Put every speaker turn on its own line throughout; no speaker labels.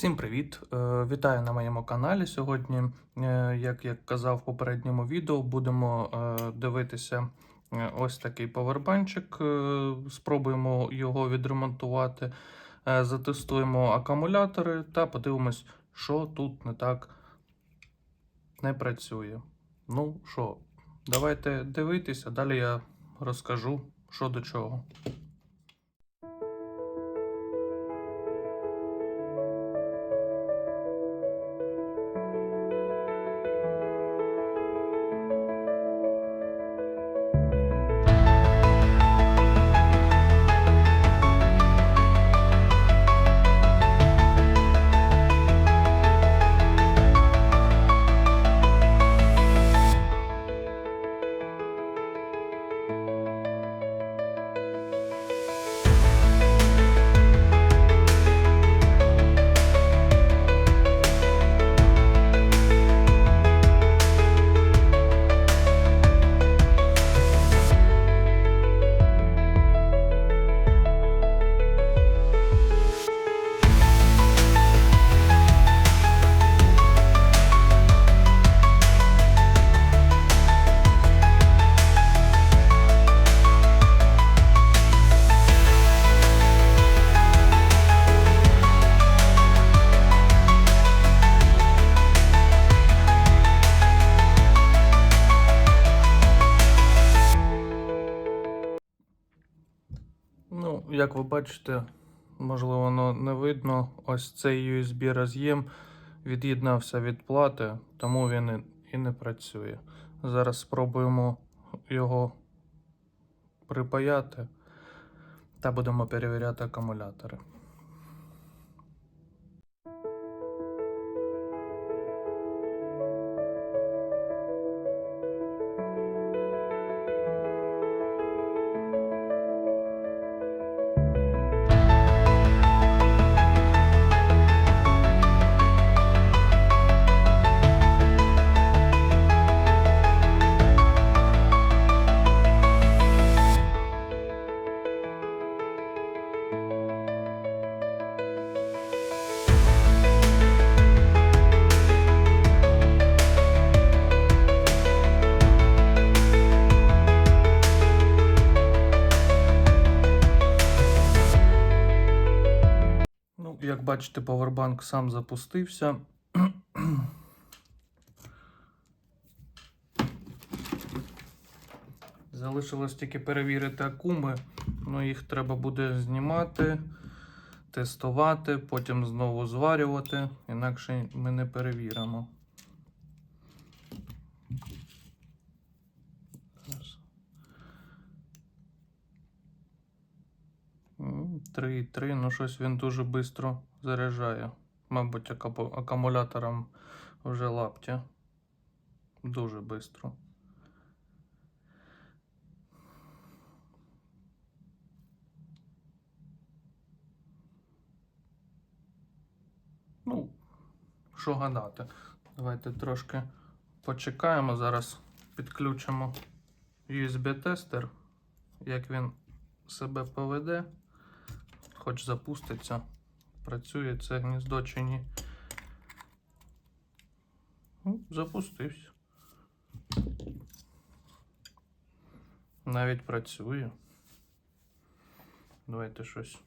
Всім привіт! Е, Вітаю на моєму каналі. Сьогодні, е, як я казав в попередньому відео, будемо е, дивитися ось такий повербанчик. Спробуємо його відремонтувати, затестуємо акумулятори та подивимось, що тут не так не працює. Ну що, давайте дивитися, далі я розкажу, що до чого. Як ви бачите, можливо, воно не видно. Ось цей USB роз'єм від'єднався від плати, тому він і- не працює. Зараз спробуємо його припаяти та будемо перевіряти акумулятори. Бачите, повербанк сам запустився. Залишилось тільки перевірити акуми. Ну, їх треба буде знімати, тестувати, потім знову зварювати, інакше ми не перевіримо. М, 3,3, ну щось він дуже швидко заряджає. Мабуть, акумулятором вже лаптя. Дуже швидко. Ну, що гадати. Давайте трошки почекаємо. Зараз підключимо USB-тестер, як він себе поведе, хоч запуститься, працює це гніздо чи ні. Ну, запустився. Навіть працює. Давайте щось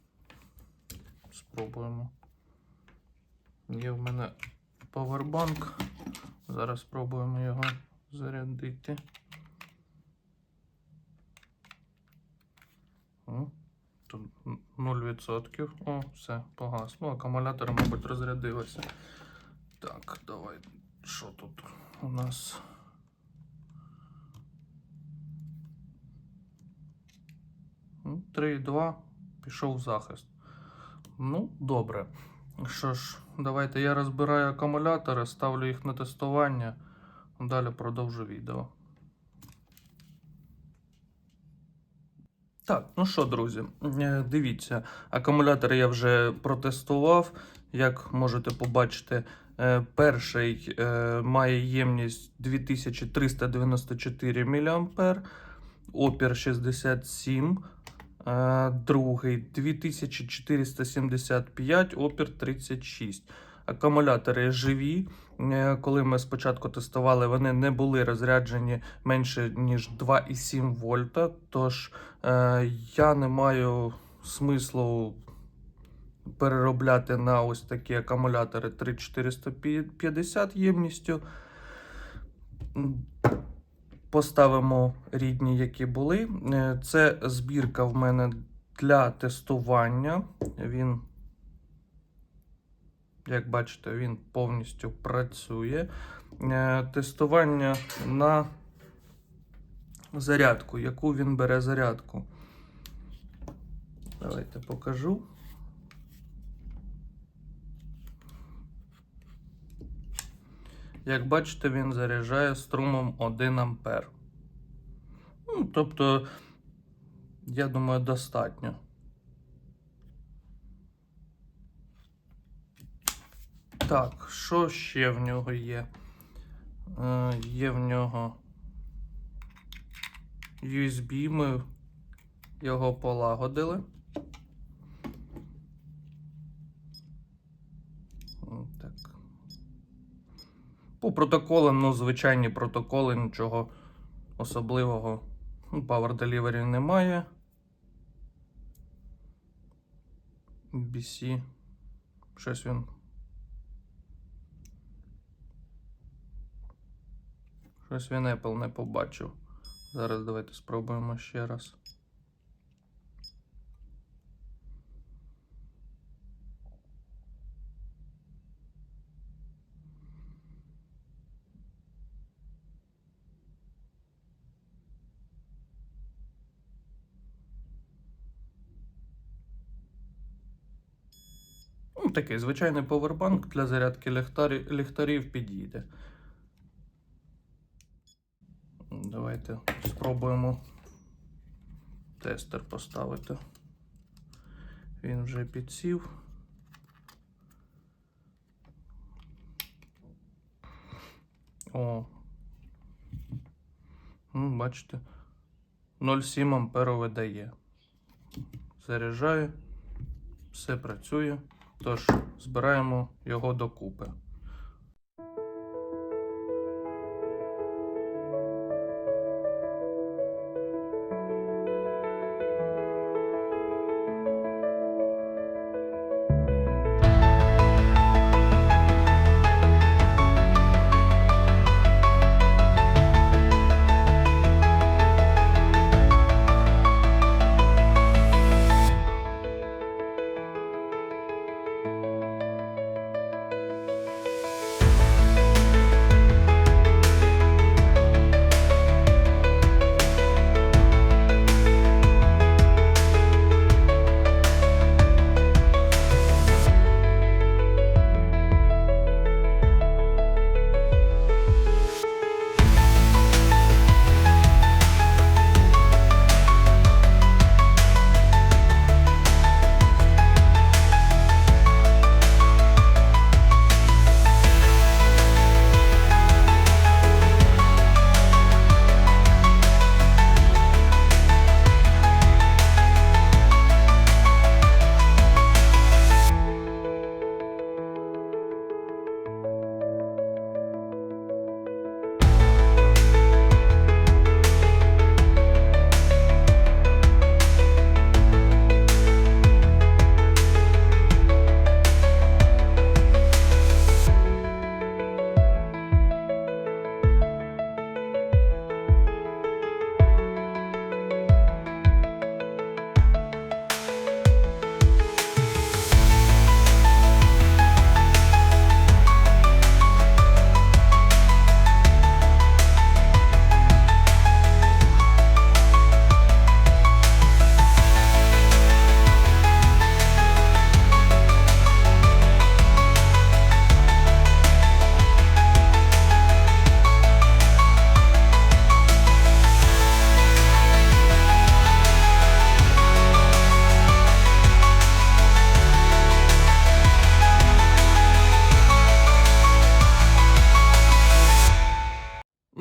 спробуємо. Є в мене павербанк. Зараз спробуємо його зарядити. О, тут 0%. О, все, погасло. Акумулятор, мабуть, розрядилося. Так, давай. Що тут у нас? Ну, 3,2. Пішов захист. Ну, добре. Що ж, давайте я розбираю акумулятори, ставлю їх на тестування. Далі продовжу відео. Так, ну що, друзі, е, дивіться, акумулятор я вже протестував. Як можете побачити, е, перший е, має ємність 2394 мА, опір 67, Е, Другий 2475, опір 36. Акумулятори живі. Е, Коли ми спочатку тестували, вони не були розряджені менше ніж 2,7 вольта. Тож е, я не маю смислу переробляти на ось такі акумулятори 3450 ємністю. Поставимо рідні, які були. Е, Це збірка в мене для тестування. Він, як бачите, він повністю працює. Е, Тестування на зарядку. Яку він бере зарядку? Давайте покажу. Як бачите, він заряджає струмом 1 ампер. Ну, тобто, я думаю, достатньо. Так, що ще в нього є? Е, є в нього USB, ми його полагодили. Так. По протоколам, ну, звичайні протоколи, нічого особливого. Ну, Power Delivery немає. BC. Щось він. Щось він Apple не побачив. Зараз давайте спробуємо ще раз. Ну, такий звичайний повербанк для зарядки ліхтарі, ліхтарів підійде. Давайте спробуємо тестер поставити. Він вже підсів. О. Ну, бачите, 0,7 ампера видає. Заряджає, все працює. Тож збираємо його докупи.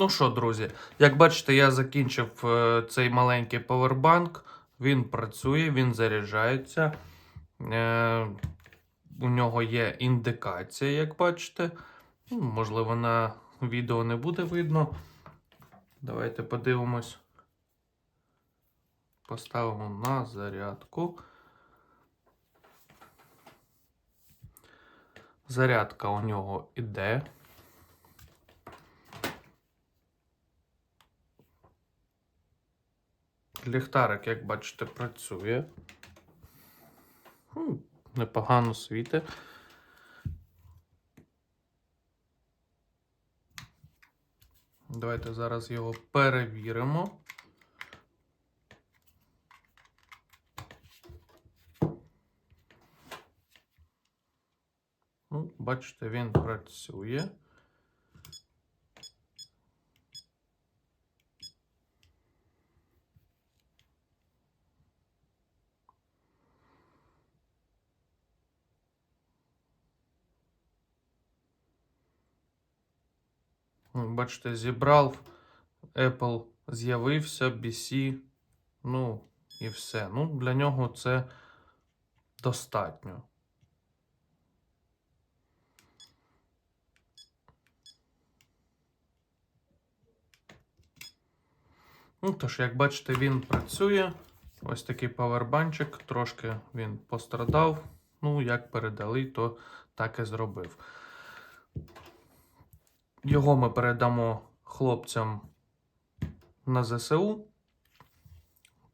Ну що, друзі, як бачите, я закінчив е, цей маленький повербанк. Він працює, він заряджається. Е, у нього є індикація, як бачите. Ну, Можливо, на відео не буде видно. Давайте подивимось. Поставимо на зарядку. Зарядка у нього іде. Ліхтарик, як бачите, працює. М, Непогано світить. Давайте зараз його перевіримо. Ну, бачите, він працює. Бачите, зібрав, Apple з'явився, BC, ну і все. Ну, для нього це достатньо. Ну, тож, як бачите, він працює. Ось такий павербанчик, трошки він пострадав. Ну, як передали, то так і зробив. Його ми передамо хлопцям на ЗСУ.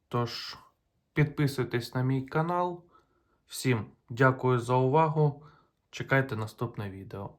Тож, підписуйтесь на мій канал. Всім дякую за увагу. Чекайте наступне відео.